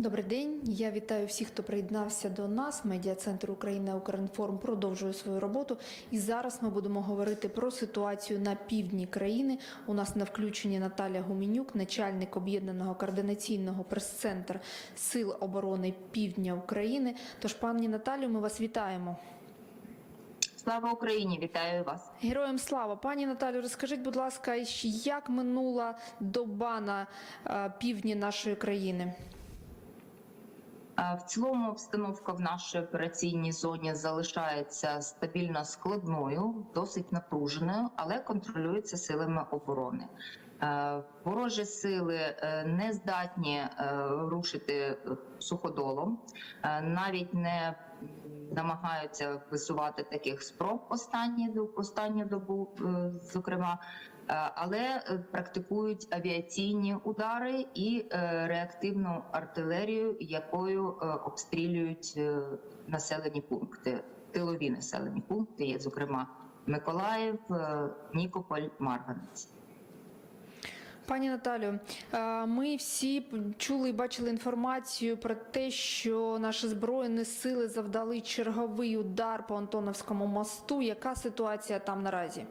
Добрий день. Я вітаю всіх, хто приєднався до нас. Медіа центр Україна Укрінформ продовжує свою роботу. І зараз ми будемо говорити про ситуацію на півдні країни. У нас на включенні Наталя Гуменюк, начальник об'єднаного координаційного прес-центр Сил оборони Півдня України. Тож, пані Наталю, ми вас вітаємо. Слава Україні! Вітаю вас. Героям слава, пані Наталю, розкажіть, будь ласка, як минула доба на е, півдні нашої країни? В цілому обстановка в нашій операційній зоні залишається стабільно складною, досить напруженою, але контролюється силами оборони. Е, Ворожі сили е, не здатні е, рушити суходолом, навіть не намагаються висувати таких спроб останні останню добу, е, зокрема. Е, але е, практикують авіаційні удари і реактивну артилерію, якою обстрілюють населені пункти, тилові населені пункти, є, зокрема Миколаїв, Нікополь, Марганець. Пані Наталю, е, ми всі чули і бачили інформацію про те, що наші збройні сили завдали черговий удар по Антоновському мосту. Яка ситуація там наразі?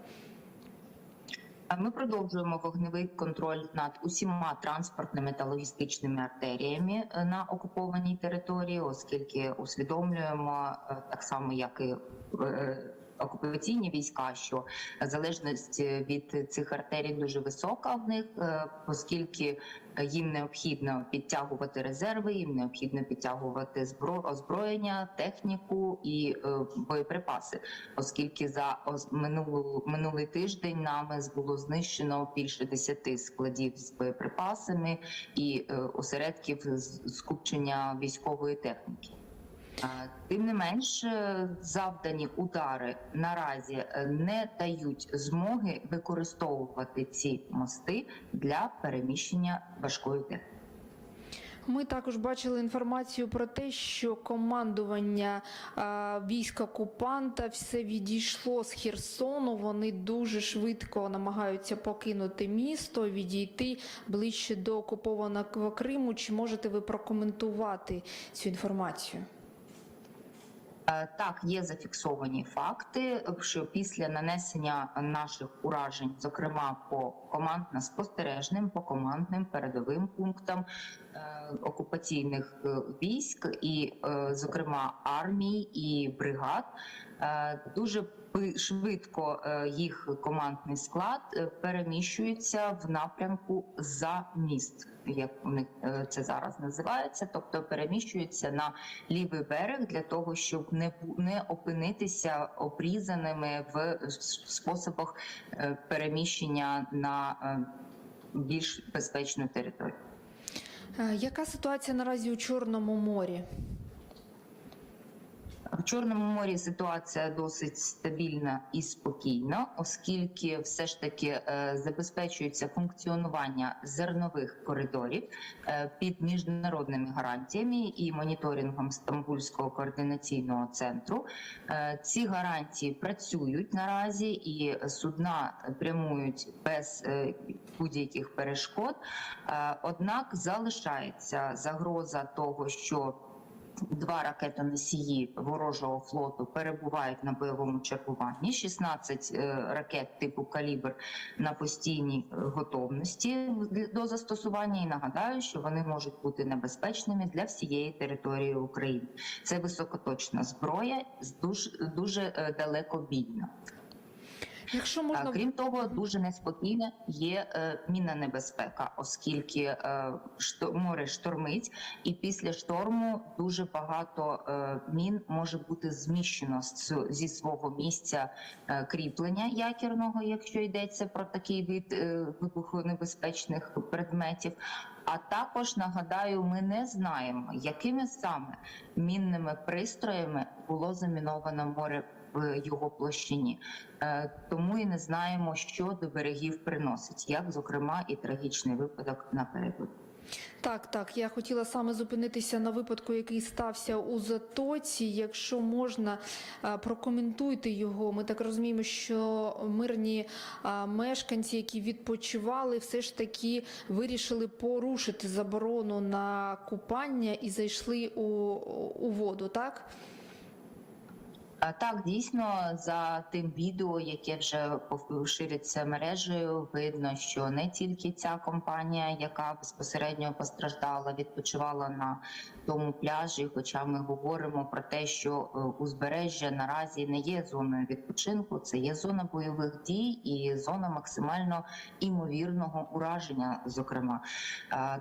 Ми продовжуємо вогневий контроль над усіма транспортними та логістичними артеріями е, на окупованій території, оскільки усвідомлюємо е, так само, як і окупаційні війська, що залежність від цих артерій дуже висока в них, е, оскільки їм необхідно підтягувати резерви, їм необхідно підтягувати збро- озброєння, техніку і е, боєприпаси, оскільки за минулу минулий тиждень нами було знищено більше 10 складів з боєприпасами і е, осередків скупчення військової техніки. Тим не менш, е, завдані удари наразі е, не дають змоги використовувати ці мости для переміщення важкої техніки. Ми також бачили інформацію про те, що командування військ окупанта все відійшло з Херсону. Вони дуже швидко намагаються покинути місто, відійти ближче до окупованого Криму. Чи можете ви прокоментувати цю інформацію? Е, Так, є зафіксовані факти, що після нанесення наших уражень, зокрема по командно-спостережним, по командним передовим пунктам е, окупаційних е, військ, і, е, зокрема, армій і бригад, е, дуже швидко їх командний склад переміщується в напрямку за міст, як у них це зараз називається, тобто переміщується на лівий берег для того, щоб не не опинитися обрізаними в способах переміщення на більш безпечну територію. Е, Яка ситуація наразі у Чорному морі? В Чорному морі ситуація досить стабільна і спокійна, оскільки все ж таки е, забезпечується функціонування зернових коридорів е, під міжнародними гарантіями і моніторингом Стамбульського координаційного центру. Е, Ці гарантії працюють наразі, і судна прямують без будь-яких перешкод. Однак залишається загроза того, що Два ракетоносії ворожого флоту перебувають на бойовому чергуванні. 16 е, ракет типу калібр на постійній е, готовності до застосування. І нагадаю, що вони можуть бути небезпечними для всієї території України. Це високоточна зброя, дуже дуже далекобійна. Якщо можна Крім того, дуже неспокійна є е, мінна небезпека, оскільки е, што, море штормить, і після шторму дуже багато е, мін може бути зміщено з, зі свого місця е, кріплення якірного, якщо йдеться про такий вид е, вибухонебезпечних предметів. А також нагадаю, ми не знаємо, якими саме мінними пристроями було заміновано море в його площині. Е, Тому і не знаємо, що до берегів приносить, як зокрема і трагічний випадок напередодні. Так, так. Я хотіла саме зупинитися на випадку, який стався у Затоці. Якщо можна, е, прокоментуйте його. Ми так розуміємо, що мирні е, мешканці, які відпочивали, все ж таки вирішили порушити заборону на купання і зайшли у, у воду. Так. Так, дійсно, за тим відео, яке вже шириться мережею, видно, що не тільки ця компанія, яка безпосередньо постраждала, відпочивала на тому пляжі. Хоча ми говоримо про те, що е, узбережжя наразі не є зоною відпочинку, це є зона бойових дій і зона максимально імовірного ураження. Зокрема,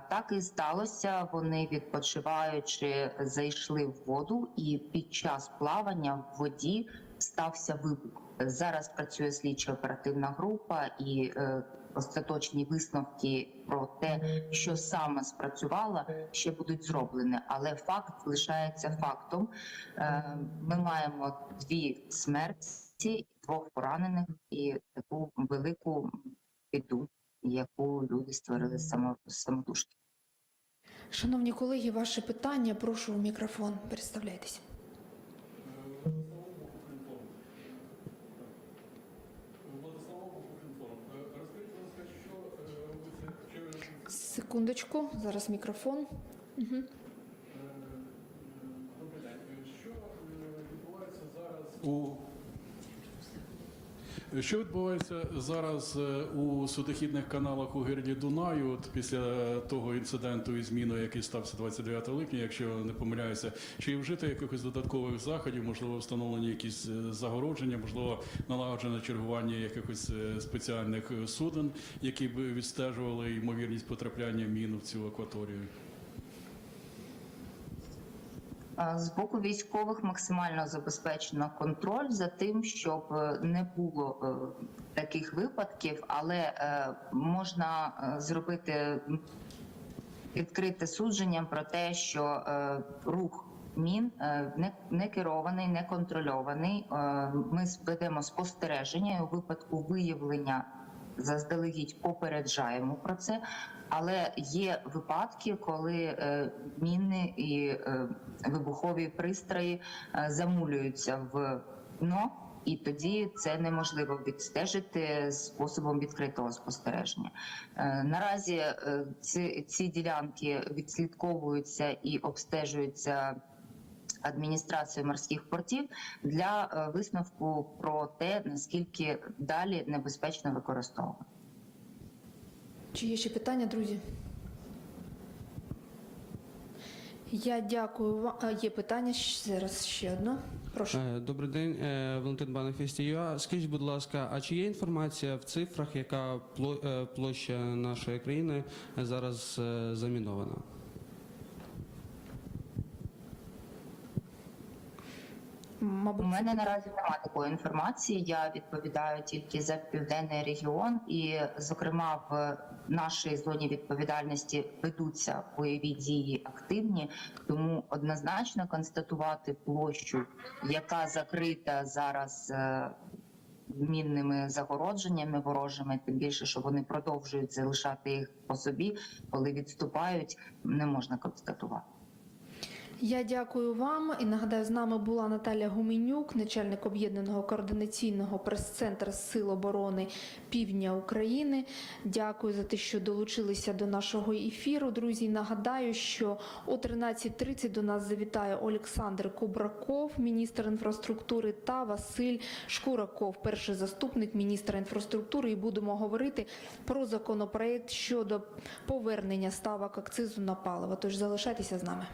так і сталося. Вони відпочиваючи, зайшли в воду, і під час плавання в воді стався вибух. Зараз працює слідчо оперативна група і е, остаточні висновки про те, що саме спрацювало, ще будуть зроблені. Але факт лишається фактом. Е, ми маємо дві смерті, двох поранених і таку велику біду, яку люди створили само. Шановні колеги, ваше питання. Прошу в мікрофон. Представляйтесь. Владислав Укрінформ. Розкажіть, будь ласка, що е, робиться через Секундочку, зараз мікрофон. Угу. е, добрий день. Е, Що е, відбувається зараз у що відбувається зараз е, у судохідних каналах у гирлі Дунаю от після того інциденту і зміну, який стався 29 липня, якщо не помиляюся, чи вжити якихось додаткових заходів, можливо, встановлені якісь е, загородження, можливо, налагоджене чергування якихось е, спеціальних суден, які б відстежували ймовірність потрапляння мін в цю акваторію? З боку військових максимально забезпечено контроль за тим, щоб е, не було е, таких випадків, але е, можна зробити відкрите судження про те, що рух мін не, не керований, не контрольований. Ми ведемо спостереження і у випадку виявлення заздалегідь попереджаємо про це. Але є випадки, коли е, міни і е, вибухові пристрої е, замулюються в дно, і тоді це неможливо відстежити способом відкритого спостереження. Наразі ці, ці ділянки відслідковуються і обстежуються. Адміністрацією морських портів для висновку про те, наскільки далі небезпечно використовувати. Чи є ще питання, друзі? Я дякую вам. Є питання зараз ще одно. Прошу. Е, Добрий день, е, Валентин Банефісті.ЮА. Скажіть, будь ласка, а чи є інформація в цифрах, яка е, площа нашої країни зараз замінована? Мабуть, У мене наразі немає такої інформації. Я відповідаю тільки за південний регіон, і, зокрема, в нашій зоні відповідальності ведуться бойові дії активні, тому однозначно констатувати площу, яка закрита зараз. е, Мінними загородженнями ворожими, тим більше, що вони продовжують залишати їх по собі, коли відступають, не можна констатувати. Я дякую вам і нагадаю, з нами була Наталя Гуменюк, начальник об'єднаного координаційного прес-центру Сил оборони Півдня України. Дякую за те, що долучилися до нашого ефіру. Друзі, нагадаю, що о 13.30 до нас завітає Олександр Кубраков, міністр інфраструктури, та Василь Шкураков, перший заступник міністра інфраструктури. І будемо говорити про законопроект щодо повернення ставок акцизу на паливо. Тож залишайтеся з нами.